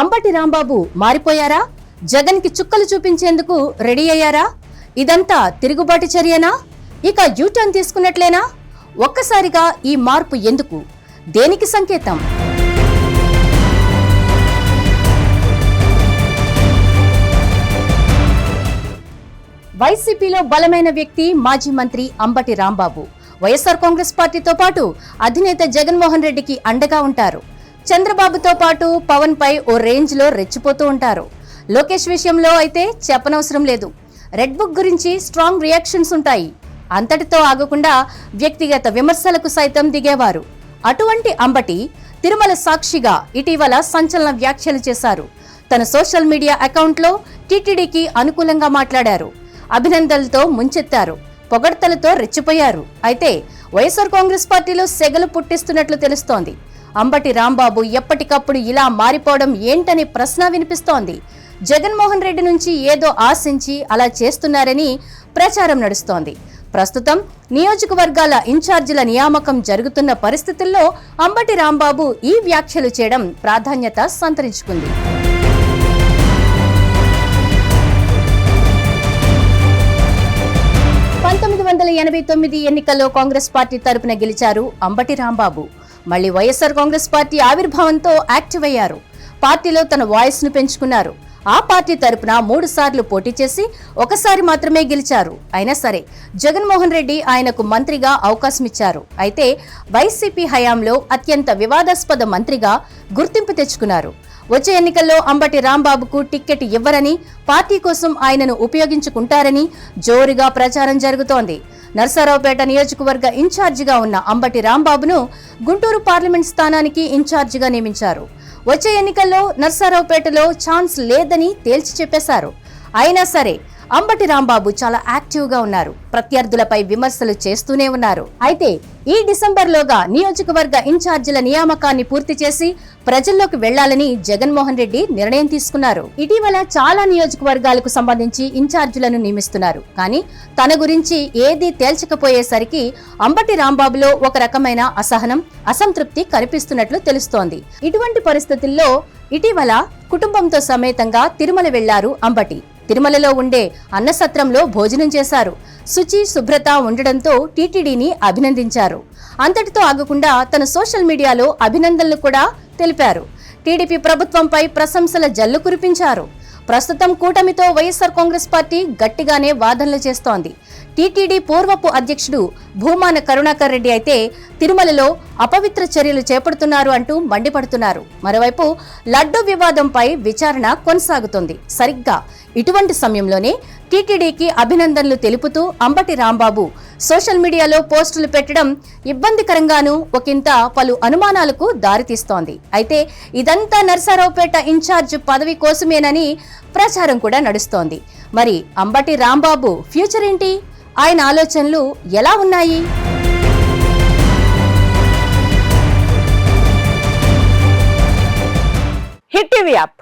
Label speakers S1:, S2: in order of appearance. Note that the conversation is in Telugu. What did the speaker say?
S1: అంబటి రాంబాబు మారిపోయారా? జగన్కి చుక్కలు చూపించేందుకు రెడీ అయ్యారా? ఇదంతా తిరుగుబాటు చర్యనా? ఇక యూటర్న్ తీసుకున్నట్లేనా? ఒక్కసారిగా ఈ మార్పు ఎందుకు? దేనికి సంకేతం? వైసీపీలో బలమైన వ్యక్తి మాజీ మంత్రి అంబటి రాంబాబు. వైఎస్ఆర్ కాంగ్రెస్ పార్టీతో పాటు అధినేత జగన్మోహన్ రెడ్డికి అండగా ఉంటారు. చంద్రబాబుతో పాటు పవన్ పై ఓ రేంజ్లో రెచ్చిపోతూ ఉంటారు. లోకేష్ విషయంలో అయితే చెప్పనవసరం లేదు. రెడ్ బుక్ గురించి స్ట్రాంగ్ రియాక్షన్స్ ఉంటాయి. అంతటితో ఆగకుండా వ్యక్తిగత విమర్శలకు సైతం దిగేవారు. అటువంటి అంబటి తిరుమల సాక్షిగా ఇటీవల సంచలన వ్యాఖ్యలు చేశారు. తన సోషల్ మీడియా అకౌంట్లో టీటీడీకి అనుకూలంగా మాట్లాడారు. అభినందనలతో ముంచెత్తారు. పొగడ్తలతో రెచ్చిపోయారు. అయితే వైఎస్ఆర్ కాంగ్రెస్ పార్టీలో సెగలు పుట్టిస్తున్నట్లు తెలుస్తోంది. అంబటి రాంబాబు ఎప్పటికప్పుడు ఇలా మారిపోవడం ఏంటనే ప్రశ్న వినిపిస్తోంది. జగన్మోహన్ రెడ్డి నుంచి ఏదో ఆశించి అలా చేస్తున్నారని ప్రచారం నడుస్తోంది. ప్రస్తుతం నియోజకవర్గాల ఇన్ఛార్జీల నియామకం జరుగుతున్న పరిస్థితుల్లో అంబటి రాంబాబు ఈ వ్యాఖ్యలు చేయడం ప్రాధాన్యత సంతరించుకుంది. పంతొమ్మిది వందల ఎనభై తొమ్మిది ఎన్నికల్లో కాంగ్రెస్ పార్టీ తరపున గెలిచారు అంబటి రాంబాబు. మళ్ళీ వైఎస్ఆర్ కాంగ్రెస్ పార్టీ ఆవిర్భావంతో యాక్టివ్ అయ్యారు. పార్టీలో తన వాయిస్ను పెంచుకున్నారు. ఆ పార్టీ తరపున మూడు సార్లు పోటీ చేసి ఒకసారి మాత్రమే గెలిచారు. అయినా సరే జగన్మోహన్ రెడ్డి ఆయనకు మంత్రిగా అవకాశం ఇచ్చారు. అయితే వైసీపీ హయాంలో అత్యంత వివాదాస్పద మంత్రిగా గుర్తింపు తెచ్చుకున్నారు. వచ్చే ఎన్నికల్లో అంబటి రాంబాబుకు టిక్కెట్ ఇవ్వరని పార్టీ కోసం ఆయనను ఉపయోగించుకుంటారని జోరుగా ప్రచారం జరుగుతోంది. నర్సారావుపేట నియోజకవర్గ ఇన్ఛార్జిగా ఉన్న అంబటి రాంబాబును గుంటూరు పార్లమెంట్ స్థానానికి ఇన్ఛార్జిగా నియమించారు. వచ్చే ఎన్నికల్లో నర్సారావుపేటలో ఛాన్స్ లేదని తేల్చి చెప్పేశారు. అయినా సరే అంబటి రాంబాబు చాలా యాక్టివ్గా ఉన్నారు. ప్రత్యర్థులపై విమర్శలు చేస్తూనే ఉన్నారు. అయితే ఈ డిసెంబర్లోగా నియోజకవర్గ ఇన్ఛార్జీల నియామకాన్ని పూర్తి చేసి ప్రజల్లోకి వెళ్ళాలని జగన్మోహన్ రెడ్డి నిర్ణయం తీసుకున్నారు. ఇటీవల చాలా నియోజకవర్గాలకు సంబంధించి ఇన్ఛార్జీలను నియమిస్తున్నారు. కానీ తన గురించి ఏదీ తేల్చకపోయేసరికి అంబటి రాంబాబులో ఒక రకమైన అసహనం అసంతృప్తి కనిపిస్తున్నట్లు తెలుస్తోంది. ఇటువంటి పరిస్థితుల్లో ఇటీవల కుటుంబంతో సమేతంగా తిరుమల వెళ్ళారు అంబటి. తిరుమలలో ఉండే అన్నసత్రంలో భోజనం చేశారు. శుచి శుభ్రత ఉండడంతో టీటీడీని అభినందించారు. అంతటితో ఆగకుండా తన సోషల్ మీడియాలో అభినందనలు కూడా తెలిపారు. టీడీపీ ప్రభుత్వంపై ప్రశంసల జల్లు కురిపించారు. ప్రస్తుతం కూటమితో వైఎస్ఆర్ కాంగ్రెస్ పార్టీ గట్టిగానే వాదనలు చేస్తోంది. టీటీడీ పూర్వపు అధ్యక్షుడు భూమాన కరుణాకర్ రెడ్డి అయితే తిరుమలలో అపవిత్ర చర్యలు చేపడుతున్నారు అంటూ మండిపడుతున్నారు. మరోవైపు లడ్డు వివాదంపై విచారణ కొనసాగుతోంది. సరిగ్గా ఇటువంటి సమయంలోనే టీటీడీకి అభినందనలు తెలుపుతూ అంబటి రాంబాబు సోషల్ మీడియాలో పోస్టులు పెట్టడం ఇబ్బందికరంగానూ ఒకంత పలు అనుమానాలకు దారితీస్తోంది. అయితే ఇదంతా నర్సారావుపేట ఇన్ఛార్జ్ పదవి కోసమేనని ప్రచారం కూడా నడుస్తోంది. మరి అంబటి రాంబాబు ఫ్యూచర్ ఏంటి? ఆయన ఆలోచనలు ఎలా ఉన్నాయి?
S2: Hit TV app